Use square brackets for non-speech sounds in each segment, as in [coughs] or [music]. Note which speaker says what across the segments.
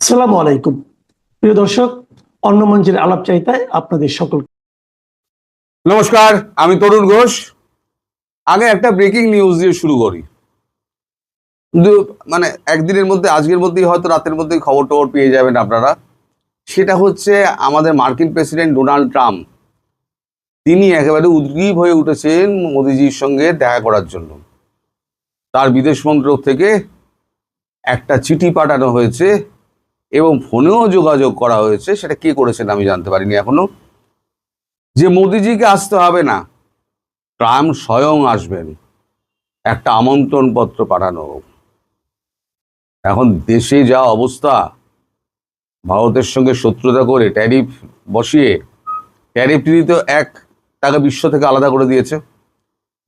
Speaker 1: আসসালামু আলাইকুম। প্রিয় দর্শক, অন্য মঞ্চের আলাপ চাইতায় আপনাদের সকল
Speaker 2: নমস্কার, আমি তরুণ ঘোষ। আগে একটা ব্রেকিং নিউজ দিয়ে শুরু করি। মানে একদিনের মধ্যে, আজকের মধ্যেই হয়তো রাতের মধ্যেই খবর টবর পেয়ে যাবেন আপনারা। সেটা হচ্ছে আমাদের মার্কিন প্রেসিডেন্ট ডোনাল্ড ট্রাম্প। তিনি একেবারে উদ্গ্রীব হয়ে উঠেছেন মোদিজির সঙ্গে দেখা করার জন্য। তার বিদেশ মন্ত্রক থেকে একটা চিঠি পাঠানো হয়েছে এবং ফোনেও যোগাযোগ করা হয়েছে, সেটা কে করেছেন আমি জানতে পারিনি এখনও। যে মোদিজিকে আসতে হবে না ট্রাম্প স্বয়ং আসবেন, একটা আমন্ত্রণ পত্র পাঠানো। এখন দেশে যা অবস্থা, ভারতের সঙ্গে শত্রুতা করে ট্যারিফ বসিয়ে, ট্যারিফ তো এক তাকে বিশ্ব থেকে আলাদা করে দিয়েছে।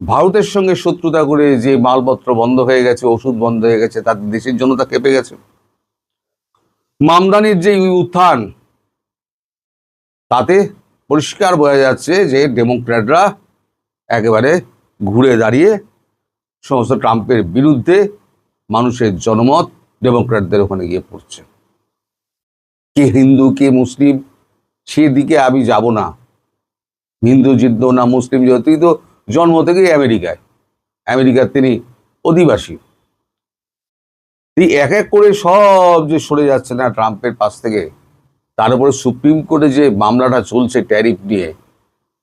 Speaker 2: ভারতের সঙ্গে শত্রুতা করে যে মালপত্র বন্ধ হয়ে গেছে, ওষুধ বন্ধ হয়ে গেছে তার দেশের জনতা কেঁপে গেছে। মামদানির যে উত্থান, তাতে পরিষ্কার বোঝা যাচ্ছে যে ডেমোক্র্যাটরা একেবারে ঘুরে দাঁড়িয়ে সমস্ত ট্রাম্পের বিরুদ্ধে মানুষের জনমত ডেমোক্র্যাটদের ওখানে গিয়ে পড়ছে। কে হিন্দু, কে মুসলিম, সেদিকে আমি যাব না। হিন্দু, জিদ্দ না মুসলিম যেহেতু তো জন্ম থেকেই আমেরিকায়। আমেরিকার তিনি অধিবাসী। এক এক করে সব যে সরে যাচ্ছে না ট্রাম্পের পাশ থেকে, তার উপরে সুপ্রিম কোর্টে যে মামলাটা চলছে ট্যারিফ নিয়ে,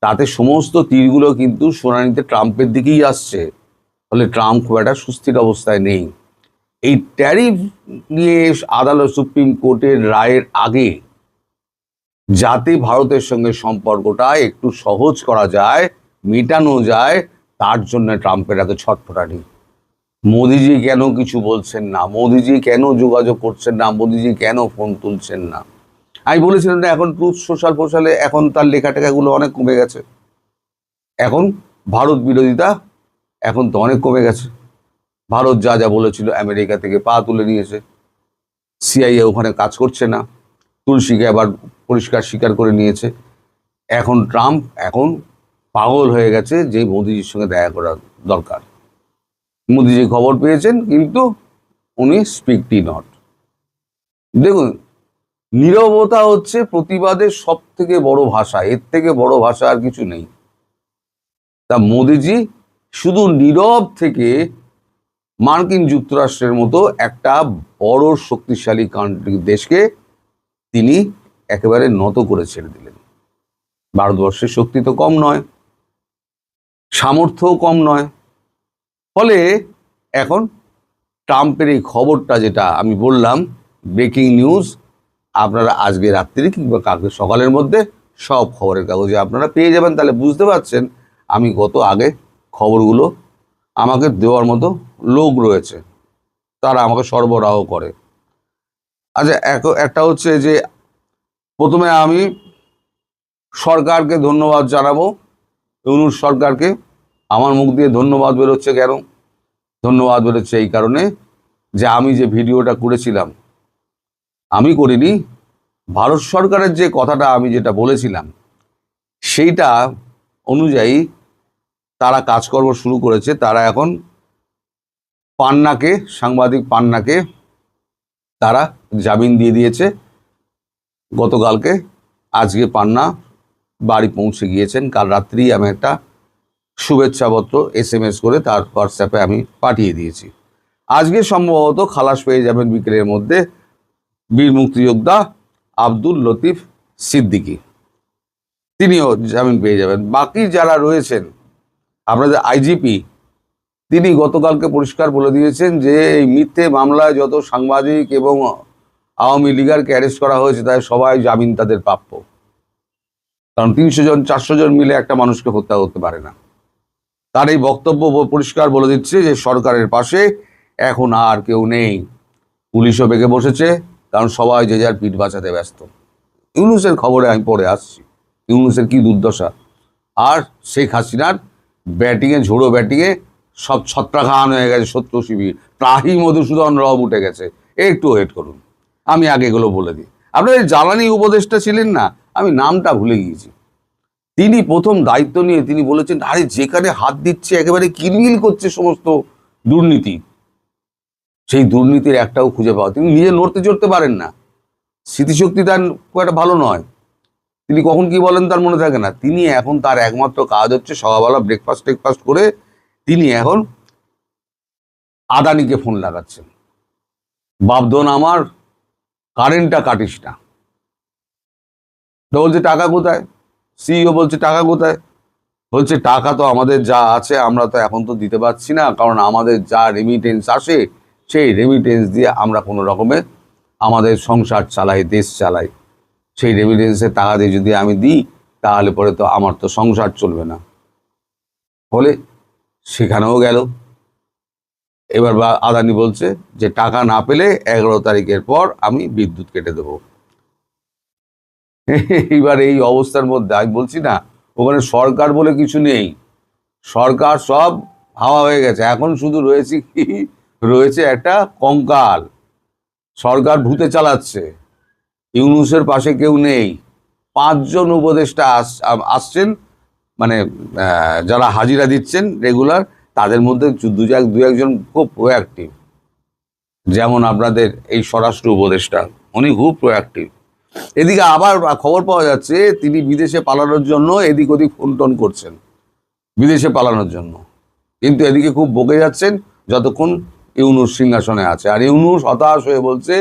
Speaker 2: তাতে সমস্ত তীরগুলো কিন্তু শুনানিতে ট্রাম্পের দিকেই আসছে। ফলে ট্রাম্প খুব একটা সুস্থির অবস্থায় নেই। এই ট্যারিফ নিয়ে আদালত সুপ্রিম কোর্টের রায়ের আগে যাতে ভারতের সঙ্গে সম্পর্কটা একটু সহজ করা যায়, মেটানো যায়, তার জন্য ট্রাম্পের এত ছটফটানি। মোদিজি কেন কিছু বলছেন না? মোদিজি কেন যোগাযোগ করছেন না? মোদিজি কেন ফোন তুলছেন না? আমি বলেছিলাম না, এখন ট্রুথ সোশ্যাল ফোশ্যালে এখন তার লেখা টেখাগুলো অনেক কমে গেছে। এখন ভারত বিরোধিতা এখন তো অনেক কমে গেছে। ভারত যা যা বলেছিল আমেরিকা থেকে পা তুলে নিয়েছে। সিআইএ ওখানে কাজ করছে না। তুলসীকে আবার পরিষ্কার স্বীকার করে নিয়েছে। এখন ট্রাম্প এখন পাগল হয়ে গেছে যে মোদিজির সঙ্গে দেখা করার দরকার। মোদিজি খবর পেয়েছেন, কিন্তু উনি স্পিকটি নট দেখুন, নীরবতা হচ্ছে প্রতিবাদের সব থেকে বড় ভাষা, এর থেকে বড় ভাষা আর কিছু নেই। তা মোদিজি শুধু নীরব থেকে মার্কিন যুক্তরাষ্ট্রের মতো একটা বড় শক্তিশালী কান্ট্রি দেশকে তিনি একেবারে নত করে ছেড়ে দিলেন। ভারতবর্ষের শক্তি তো কম নয়, সামর্থ্যও কম নয়। ফলে এখন ট্রাম্পের এই খবরটা যেটা আমি বললাম ব্রেকিং নিউজ আপনারা আজকে রাত্রি কিংবা কালকে সকালের মধ্যে সব খবরের কাগজে আপনারা পেয়ে যাবেন। তাহলে বুঝতে পারছেন, আমি কত আগে খবরগুলো আমাকে দেওয়ার মতো লোক রয়েছে, তারা আমাকে সরবরাহ করে। আচ্ছা এক- একটা হচ্ছে যে, প্রথমে আমি সরকারকে ধন্যবাদ জানাব, ইউনুস সরকারকে আমার মুখ দিয়ে ধন্যবাদ বেরোচ্ছে কেন? ধন্যবাদ বেরোচ্ছে এই কারণে যে আমি যে ভিডিওটা করেছিলাম, আমি করিনি, ভারত সরকারের যে কথাটা আমি যেটা বলেছিলাম, সেইটা অনুযায়ী তারা কাজকর্ম শুরু করেছে। তারা এখন পান্নাকে, সাংবাদিক পান্নাকে তারা জামিন দিয়ে দিয়েছে। গতকালকে আজকে পান্না বাড়ি পৌঁছে গিয়েছেন। কাল রাত্রি আমি একটা শুভেচ্ছাপত্র এস এম এস করে তার হোয়াটসঅ্যাপে আমি পাঠিয়ে দিয়েছি। আজকে সম্ভবত খালাস পেয়ে যাবেন বিকেলের মধ্যে বীর মুক্তিযোদ্ধা আব্দুল লতিফ সিদ্দিকী। তিনিও জামিন পেয়ে যাবেন। বাকি যারা রয়েছেন, আপনাদের আইজিপি তিনি গতকালকে পরিষ্কার বলে দিয়েছেন যে এই মিথ্যে মামলায় যত সাংবাদিক এবং আওয়ামী লীগারকে অ্যারেস্ট করা হয়েছে, তাই সবাই জামিন তাদের প্রাপ্য। কারণ তিনশো জন, চারশো জন মিলে একটা মানুষকে হত্যা করতে পারে না। তার এই বক্তব্য পরিষ্কার বলে দিচ্ছে যে সরকারের পাশে এখন আর কেউ নেই। পুলিশও বেগে বসেছে, কারণ সবাই যে যার পিঠ বাঁচাতে ব্যস্ত। ইউনুসের খবরে আমি পরে আসছি, ইউনুসের কি দুর্দশা। আর শেখ হাসিনার ব্যাটিংয়ে, ঝোড়ো ব্যাটিংয়ে সব ছত্রাখান হয়ে গেছে শত্রু শিবির। ত্রাহি মধুসূদন রব উঠে গেছে। একটু ওয়েট করুন। আমি আগে এগুলো বলে দিই। আপনাদের জ্বালানি উপদেষ্টা ছিলেন না, আমি নামটা ভুলে গিয়েছি। তিনি প্রথম দায়িত্ব নিয়ে তিনি বলেছেন, আরে, যেখানে হাত দিচ্ছে, একেবারে কিলমিল করছে সমস্ত দুর্নীতি। সেই দুর্নীতির একটাও খুঁজে পাওয়া, তিনি নিজে নড়তে চড়তে পারেন না। স্মৃতিশক্তি তার খুব একটা ভালো নয়। তিনি কখন কি বলেন তার মনে থাকে না। তিনি এখন তার একমাত্র কাজ হচ্ছে সকালবেলা ব্রেকফাস্ট টেকফাস্ট করে তিনি এখন আদানিকে ফোন লাগাচ্ছেন। বাপধন আমার কারেন্টটা কাটিস না। বলছে, টাকা কোথায়? সিইও বলছে, টাকা কোথায়? বলছে, টাকা তো আমাদের যা আছে, আমরা তো এখন তো দিতে পারছি না, কারণ আমাদের যা রেমিটেন্স আসে, সেই রেমিটেন্স দিয়ে আমরা কোনো রকমে আমাদের সংসার চালাই, দেশ চালাই। সেই রেমিটেন্সের টাকা দিয়ে যদি আমি দিই, তাহলে পরে তো আমার তো সংসার চলবে না। ফলে সেখানেও গেল। এবার বা আদানি বলছে যে, টাকা না পেলে এগারো তারিখের পর আমি বিদ্যুৎ কেটে দেবো। এইবার এই অবস্থার মধ্যে, আমি বলছি না, ওখানে সরকার বলে কিছু নেই। সরকার সব হাওয়া হয়ে গেছে। এখন শুধু রয়েছে কি? রয়েছে একটা কঙ্কাল। সরকার ভূতে চালাচ্ছে। ইউনুসের পাশে কেউ নেই। পাঁচজন উপদেষ্টা আস- আসছেন মানে যারা হাজিরা দিচ্ছেন রেগুলার তাদের মধ্যে দু, এক, দু, একজন খুব প্রোয়াক্টিভ যেমন আপনাদের এই স্বরাষ্ট্র উপদেষ্টা, উনি খুব প্রোয়াক্টিভ এদিকে আবার খবর পাওয়া যাচ্ছে, তিনি বিদেশে পালানোর জন্য এদিক ওদিক ফোন টোন করছেন। বিদেশে পালানোর জন্য। কিন্তু এদিকে খুব বকে যাচ্ছেন যতক্ষণ ইউনুস সিংহাসনে আছে। আর ইউনুস হতাশ হয়ে বলছে,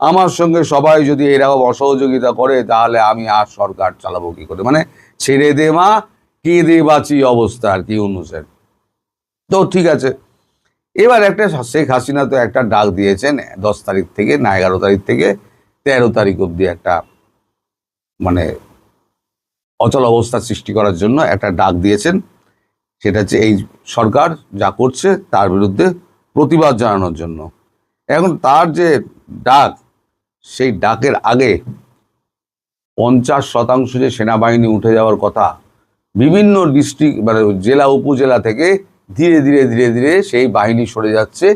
Speaker 2: আমার সঙ্গে সবাই যদি এরকম অসহযোগিতা করে, তাহলে আমি আর সরকার চালাবো কি করে? মানে ছেড়ে দে মা, কে দে বাঁচি অবস্থা আর কি ইউনুসের। তো ঠিক আছে। এবার একটা শেখ হাসিনা তো একটা ডাক দিয়েছেন, দশ তারিখ থেকে না এগারো তারিখ থেকে। তেরো তারিখ অবধি একটা মানে অচল অবস্থা সৃষ্টি করার জন্য একটা ডাক দিয়েছেন। সেটা হচ্ছে এই সরকার যা করছে তার বিরুদ্ধে প্রতিবাদ জানানোর জন্য। এখন তার যে ডাক, সেই ডাকের আগে পঞ্চাশ শতাংশ যে সেনাবাহিনী উঠে যাওয়ার কথা, বিভিন্ন ডিস্ট্রিক্ট মানে জেলা, উপজেলা থেকে ধীরে ধীরে ধীরে ধীরে সেই বাহিনী সরে যাচ্ছে।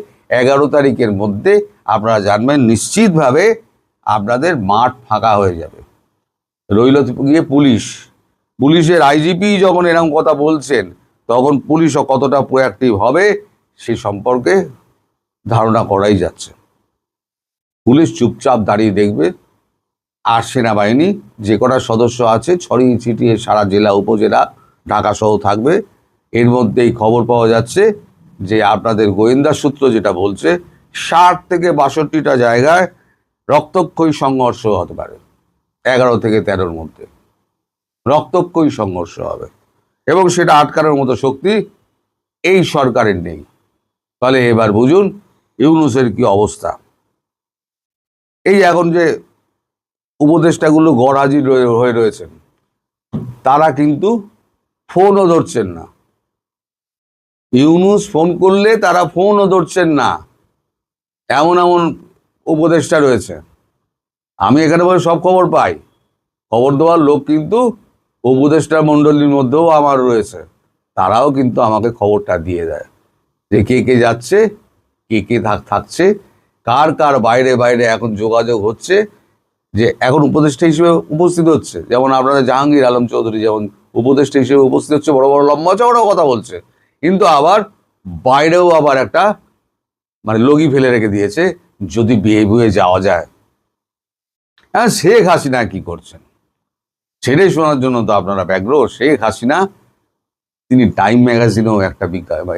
Speaker 2: এগারো তারিখের মধ্যে আপনারা জানবেন, নিশ্চিতভাবে আপনাদের মাঠ ফাঁকা হয়ে যাবে। রইল গিয়ে পুলিশ। পুলিশের আইজিপি যখন এরকম কথা বলছেন, তখন পুলিশও কতটা প্রোয়াক্টিভ হবে সে সম্পর্কে ধারণা করাই যাচ্ছে। পুলিশ চুপচাপ দাঁড়িয়ে দেখবে। আর সেনাবাহিনী, যে কটা সদস্য আছে, ছড়িয়ে ছিটিয়ে সারা জেলা উপজেলা, ঢাকা সহ থাকবে। এর মধ্যেই খবর পাওয়া যাচ্ছে যে আপনাদের গোয়েন্দা সূত্র যেটা বলছে, ষাট থেকে বাষট্টিটা জায়গায় রক্তক্ষয়ী সংঘর্ষ হতে পারে, এগারো থেকে তেরোর মধ্যে। রক্তক্ষয়ী সংঘর্ষ হবে। এবং সেটা আটকানোর মতো শক্তি এই সরকারের নেই। তাহলে এবার বুঝুন ইউনুসের কি অবস্থা। এই এখন যে উপদেষ্টাগুলো গড় হাজির রয়ে- হয়ে রয়েছেন, তারা কিন্তু ফোনও ধরছেন না। ইউনুস ফোন করলে তারা ফোনও ধরছেন না। এমন এমন উপদেষ্টা রয়েছে। আমি এখানে বলে সব খবর পাই। খবর দেওয়ার লোক কিন্তু উপদেষ্টা মণ্ডলীর মধ্যেও আমার রয়েছে। তারাও কিন্তু আমাকে খবরটা দিয়ে দেয় যে কে কে যাচ্ছে, কে কে থাক- থাকছে, কার কার বাইরে বাইরে এখন যোগাযোগ হচ্ছে, যে এখন উপদেষ্টা হিসেবে উপস্থিত হচ্ছে। যেমন আপনারা জাহাঙ্গীর আলম চৌধুরী যেমন উপদেষ্টা হিসেবে উপস্থিত হচ্ছে, বড় বড়, লম্বা চওড়া কথা বলছে। কিন্তু আবার বাইরেও আবার একটা মানে লগি ফেলে রেখে দিয়েছে যদি বিয়ে বুয়ে যাওয়া যায়। হ্যাঁ শেখ হাসিনা কি করছেন? ছেড়ে শোনার জন্য তো আপনারা ব্যগ্র। শেখ হাসিনা, তিনি টাইম ম্যাগাজিনেও একটা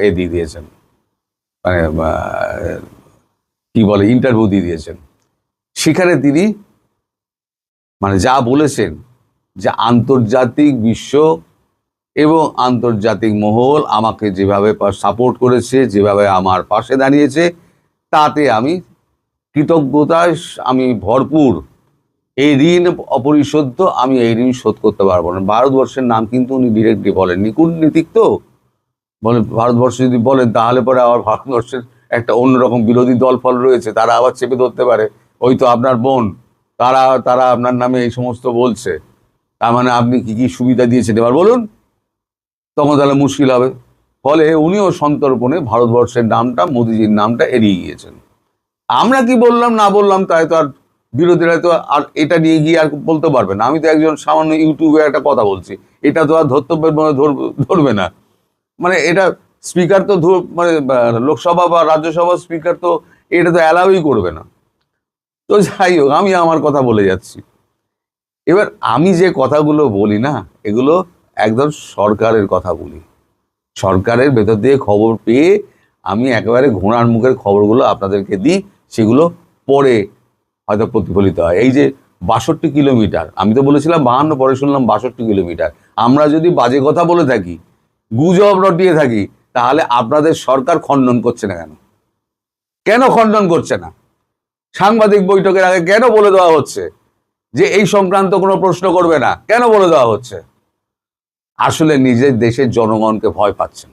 Speaker 2: এ দিয়ে দিয়েছেন। মানে কি বলে, ইন্টারভিউ দিয়ে দিয়েছেন। সেখানে তিনি মানে যা বলেছেন, যে আন্তর্জাতিক বিশ্ব এবং আন্তর্জাতিক মহল আমাকে যেভাবে সাপোর্ট করেছে, যেভাবে আমার পাশে দাঁড়িয়েছে, তাতে আমি কৃতজ্ঞতায় আমি ভরপুর। এই ঋণ অপরিশোধ্য আমি এই ঋণ শোধ করতে পারব না। ভারতবর্ষের নাম কিন্তু উনি ডিরেক্টলি বলেন। বলেননি কূটনীতিক তো? বলে, ভারতবর্ষ যদি বলেন তাহলে পরে আবার ভারতবর্ষের একটা অন্যরকম বিরোধী দল ফল রয়েছে। তারা আবার চেপে ধরতে পারে। ওই তো আপনার বোন। তারা তারা আপনার নামে এই সমস্ত বলছে। তার মানে আপনি কি কি সুবিধা দিয়েছেন? এবার বলুন। তখন তাহলে মুশকিল হবে। ফলে উনিও সন্তর্পণে ভারতবর্ষের নামটা, মোদিজির নামটা এড়িয়ে গিয়েছেন। আমরা কি বললাম, না বললাম, তাই তো আর বিরোধীরা তো আর এটা নিয়ে গিয়ে আর বলতে পারবে না। আমি তো একজন সামান্য ইউটিউবে একটা কথা বলছি। এটা তো আর ধর্তব্যের মনে ধর- ধরবে না। মানে এটা স্পিকার তো মানে লোকসভা বা রাজ্যসভা স্পিকার তো এটা তো অ্যালাউই করবে না। তো যাই হোক, আমি আমার কথা বলে যাচ্ছি। এবার আমি যে কথাগুলো বলি না, এগুলো একদম সরকারের কথা বলি। সরকারের ভেতর দিয়ে খবর পেয়ে আমি একেবারে ঘোড়ার মুখের খবরগুলো আপনাদেরকে দিই। সেগুলো পরে হয়তো প্রতিফলিত হয়। এই যে বাষট্টি কিলোমিটার, আমি তো বলেছিলাম বাহান্ন, পরে শুনলাম বাষট্টি কিলোমিটার। আমরা যদি বাজে কথা বলে থাকি, গুজব রটিয়ে থাকি, তাহলে আপনাদের সরকার খণ্ডন করছে না কেন? কেন খণ্ডন করছে না? সাংবাদিক বৈঠকের আগে কেন বলে দেওয়া হচ্ছে? যে এই সংক্রান্ত কোনো প্রশ্ন করবে না, কেন বলে দেওয়া হচ্ছে? আসলে নিজের দেশের জনগণকে ভয় পাচ্ছেন।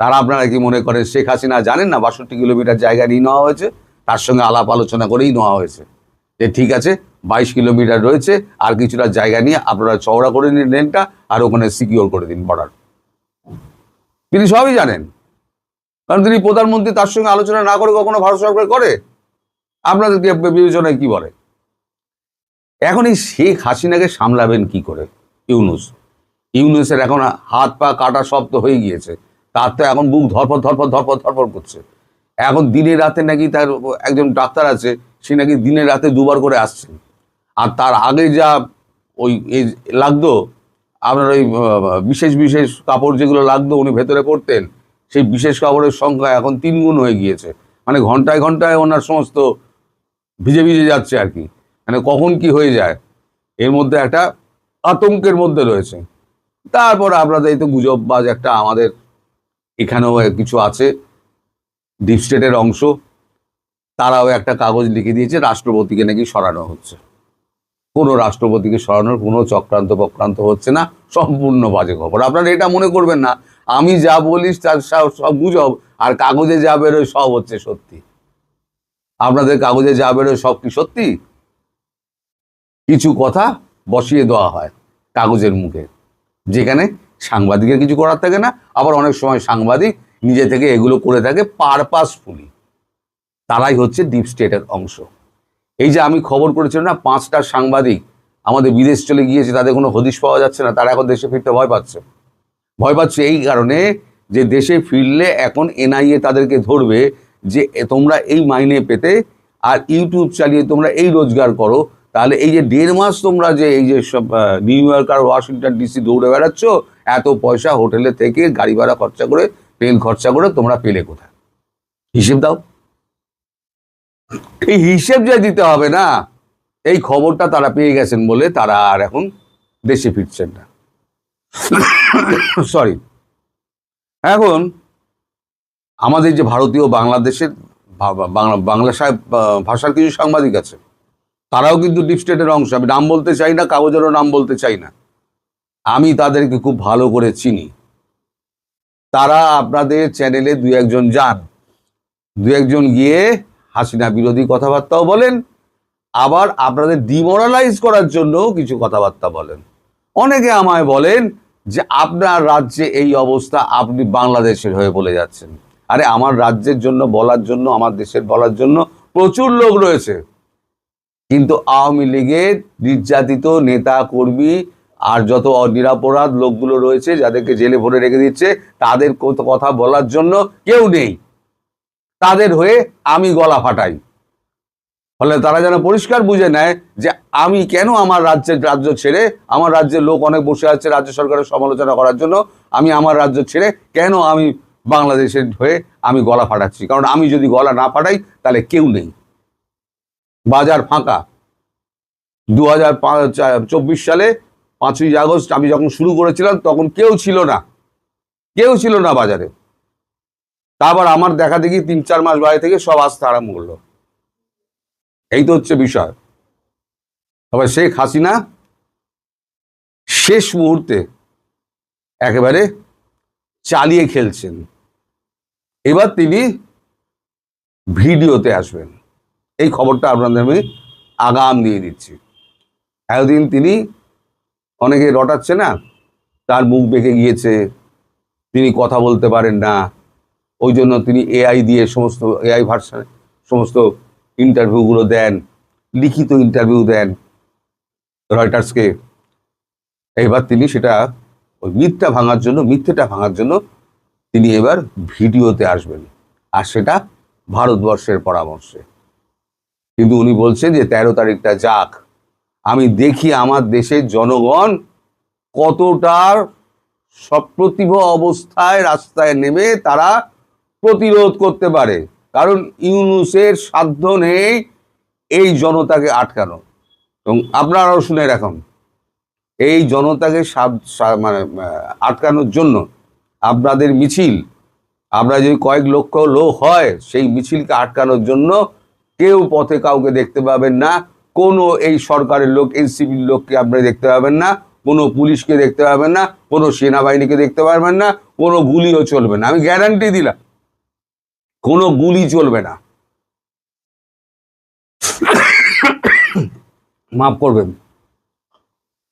Speaker 2: তারা আপনারা কি মনে করেন শেখ হাসিনা জানেন না বাষট্টি কিলোমিটার জায়গা নিয়ে নেওয়া হয়েছে? তার সঙ্গে আলাপ আলোচনা করেই নেওয়া হয়েছে। যে ঠিক আছে, বাইশ কিলোমিটার রয়েছে, আর কিছুটা জায়গা নিয়ে আপনারা চওড়া করে নিন লেনটা, আর ওখানে সিকিওর করে দিন বর্ডার তিনি সবই জানেন। কারণ তিনি প্রধানমন্ত্রী, তার সঙ্গে আলোচনা না করে কখনো ভারত সরকার করে। আপনাদেরকে বিবেচনায় কি বলে? এখন এই শেখ হাসিনাকে সামলাবেন কি করে? ইউনুস। ইউনুসের এখন হাত পা কাটা শব্দ হয়ে গিয়েছে। তার তো এখন বুক ধরপর ধরপর ধরপর ধরপর করছে। এখন দিনে রাতে নাকি তার একজন ডাক্তার আছে, সে নাকি দিনে রাতে দুবার করে আসছে। আর তার আগে যা ওই লাগতো, আপনার ওই বিশেষ বিশেষ কাপড় যেগুলো লাগতো উনি ভেতরে পড়তেন, সেই বিশেষ কাপড়ের সংখ্যা এখন তিন গুণ হয়ে গিয়েছে। মানে ঘন্টায় ঘন্টায় ওনার সমস্ত ভিজে ভিজে যাচ্ছে আর কি। মানে কখন কি হয়ে যায়, এর মধ্যে একটা আতঙ্কের মধ্যে রয়েছে। তারপর আপনাদের এই তো গুজববাজ একটা আমাদের এখানেও কিছু আছে। ডিপ স্টেটের অংশ। তারাও একটা কাগজ লিখে দিয়েছে, রাষ্ট্রপতিকে নাকি সরানো হচ্ছে। কোনো রাষ্ট্রপতিকে সরানোর কোনো চক্রান্ত বক্রান্ত হচ্ছে না, সম্পূর্ণ বাজে খবর। আপনারা এটা মনে করবেন না, আমি যা বলিস তার সব গুজব, আর কাগজে যা বেরোয় সব হচ্ছে সত্যি। আপনাদের কাগজে যা বেরোয় সব কি সত্যি? কিছু কথা বসিয়ে দেওয়া হয় কাগজের মুখে, যেখানে সাংবাদিকের কিছু করার থাকে না, আবার অনেক সময় সাংবাদিক নিজে থেকে এগুলো করে থাকে পারপাসফুলি। তারাই হচ্ছে ডিপ স্টেটের অংশ। এই যে আমি খবর করেছিলাম না, পাঁচটা সাংবাদিক আমাদের বিদেশ চলে গিয়েছে, তাদের কোনো হদিশ পাওয়া যাচ্ছে না, তারা এখন দেশে ফিরতে ভয় পাচ্ছে। ভয় পাচ্ছে এই কারণে যে দেশে ফিরলে এখন এনআইএ তাদেরকে ধরবে যে তোমরা এই মাইনে পেতে আর ইউটিউব চালিয়ে তোমরা এই রোজগার করো, তাহলে এই যে দেড় মাস তোমরা যে এই যে সব নিউ ইয়র্ক আর ওয়াশিংটন ডিসি দৌড়ে বেড়াচ্ছ এত পয়সা হোটেলে থেকে গাড়ি ভাড়া খরচা করে তেল খরচা করে তোমরা পেলে কোথায়? হিসেব দাও। এই হিসেব যে দিতে হবে না, এই খবরটা তারা পেয়ে গেছেন বলে তারা আর এখন দেশে ফিরছেন না। [coughs] সরি এখন আমাদের যে ভারতীয় বাংলাদেশের বাংলা সাহেব ভাষার কিছু সাংবাদিক আছে, তারাও কিন্তু ডিপ স্টেটের অংশ। আমি নাম বলতে চাই না, কাগজেরও নাম বলতে চাই না। আমি তাদেরকে খুব ভালো করে চিনি। তারা আপনাদের চ্যানেলে দু একজন যান। দু একজন গিয়ে হাসিনা বিরোধী কথাবার্তাও বলেন, আবার আপনাদের ডিমোরালাইজ করার জন্য কিছু কথাবার্তা বলেন। অনেকে আমায় বলেন যে, আপনার রাজ্যে এই অবস্থা, আপনি বাংলাদেশের হয়ে বলে যাচ্ছেন। আরে, আমার রাজ্যের জন্য বলার জন্য, আমার দেশের বলার জন্য প্রচুর লোক রয়েছে। কিন্তু আওয়ামী লীগের নির্যাতিত নেতা কর্মী আর যত নিরাপরাধ লোকগুলো রয়েছে, যাদেরকে জেলে ভরে রেখে দিচ্ছে, তাদের কথা বলার জন্য কেউ নেই। তাদের হয়ে আমি গলা ফাটাই। ফলে তারা যেন পরিষ্কার বুঝে নেয় যে আমি কেন আমার রাজ্যের রাজ্য ছেড়ে, আমার রাজ্যের লোক অনেক বসে আছে রাজ্য সরকারের সমালোচনা করার জন্য, আমি আমার রাজ্য ছেড়ে কেন আমি বাংলাদেশের হয়ে আমি গলা ফাটাচ্ছি? কারণ আমি যদি গলা না ফাটাই, তাহলে কেউ নেই। বাজার ফাঁকা। দু হাজার চব্বিশ সালে পাঁচই আগস্ট আমি যখন শুরু করেছিলাম, তখন কেউ ছিল না। কেউ ছিল না বাজারে। তারপর আমার দেখা দেখি তিন চার মাস বাইরে থেকে সব আসতে আরম্ভ করল। এই তো হচ্ছে বিষয়। তবে শেখ হাসিনা শেষ মুহূর্তে একেবারে চালিয়ে খেলছেন। এবার তিনি ভিডিওতে আসবেন। এই খবরটা আপনাদের আমি আগাম দিয়ে দিচ্ছি। এতদিন তিনি অনেকে রটাচ্ছে না। তার মুখ বেঁকে গিয়েছে। তিনি কথা বলতে পারেন না। ওই জন্য তিনি এআই দিয়ে সমস্ত এআই ভার্সানে সমস্ত ইন্টারভিউগুলো দেন, লিখিত ইন্টারভিউ দেন রয়টার্সকে এবার তিনি সেটা, ওই মিথ্যা ভাঙার জন্য, মিথ্যেটা ভাঙার জন্য তিনি এবার ভিডিওতে আসবেন। আর সেটা ভারতবর্ষের পরামর্শে। কিন্তু উনি বলছেন যে তেরো তারিখটা যাক। আমি দেখি আমার দেশের জনগণ কতটার সপ্রতিভ অবস্থায় রাস্তায় নেমে তারা প্রতিরোধ করতে পারে। কারণ ইউনুসের সাধ্য নেই এই জনতাকে আটকানো। এবং আপনারাও শুনে রাখুন, এই জনতাকে মানে আটকানোর জন্য আপনাদের মিছিল আমরা যদি কয়েক লক্ষ লোক হয়, সেই মিছিলকে আটকানোর জন্য কেউ পথে কাউকে দেখতে পাবেন না। কোনো এই সরকারের লোক এনসিপির লোককে আপনি দেখতে পাবেন না, কোনো পুলিশকে দেখতে পাবেন না, কোনো সেনাবাহিনীকে দেখতে পারবেন না, কোনো গুলিও চলবে না। আমি গ্যারান্টি দিলাম, কোনো গুলি চলবে না। মাফ করবেন,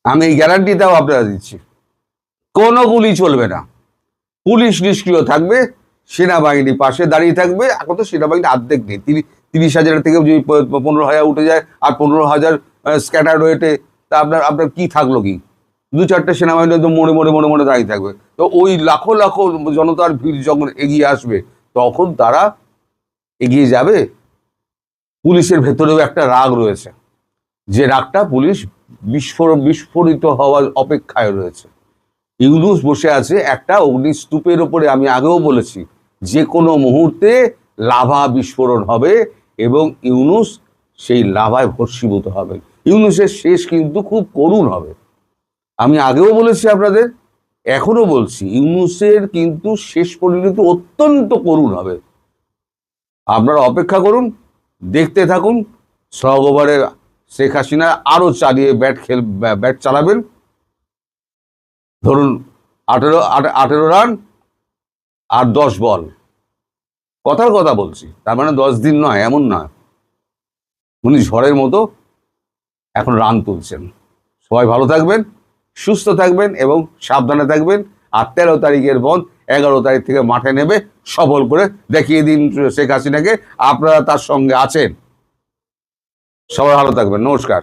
Speaker 2: আমি এই গ্যারান্টিটাও আপনারা দিচ্ছি। কোনো গুলি চলবে না। পুলিশ নিষ্ক্রিয় থাকবে, সেনাবাহিনী পাশে দাঁড়িয়ে থাকবে এখন তো সেনাবাহিনী অর্ধেক নেই। তিরিশ তিরিশ হাজার থেকে যদি পনেরো হাজার উঠে যায় আর পনেরো হাজার স্ক্যাটার রয়েটে তা আপনার আপনার কি থাকল কি? দু চারটে সেনাবাহিনী তো মনে মনে মনে মনে দাঁড়িয়ে থাকবে। তো ওই লাখো লাখো জনতার ভিড় যখন এগিয়ে আসবে, তখন তারা এগিয়ে যাবে। পুলিশের ভেতরেও একটা রাগ রয়েছে। যে রাগটা পুলিশ বিস্ফোরণ বিস্ফোরিত হওয়ার অপেক্ষায় রয়েছে। ইউনুস বসে আছে একটা অগ্নিস্তূপের ওপরে। আমি আগেও বলেছি, যে কোনো মুহূর্তে লাভা বিস্ফোরণ হবে। এবং ইউনুস সেই লাভায় ভস্মীভূত হবে। ইউনুসের শেষ কিন্তু খুব করুণ হবে। আমি আগেও বলেছি আপনাদের এখনও বলছি, ইউনুসের কিন্তু শেষ পরিণতি অত্যন্ত করুণ হবে। আপনারা অপেক্ষা করুন, দেখতে থাকুন সগ ওভারে শেখ হাসিনা আরও চালিয়ে ব্যাট খেল, ব্যাট চালাবেন। ধরুন আঠেরো আঠে- আঠেরো রান আর দশ বল। কথার কথা বলছি। তার মানে দশ দিন নয়, এমন নয়। উনি ঝড়ের মতো এখন রান তুলছেন। সবাই ভালো থাকবেন, সুস্থ থাকবেন এবং সাবধানে থাকবেন। আর তেরো তারিখের বন্ধ এগারো তারিখ থেকে মাঠে নেবে, সফল করে দেখিয়ে দিন শেখ হাসিনাকে। আপনারা তার সঙ্গে আছেন। সবাই ভালো থাকবেন। নমস্কার।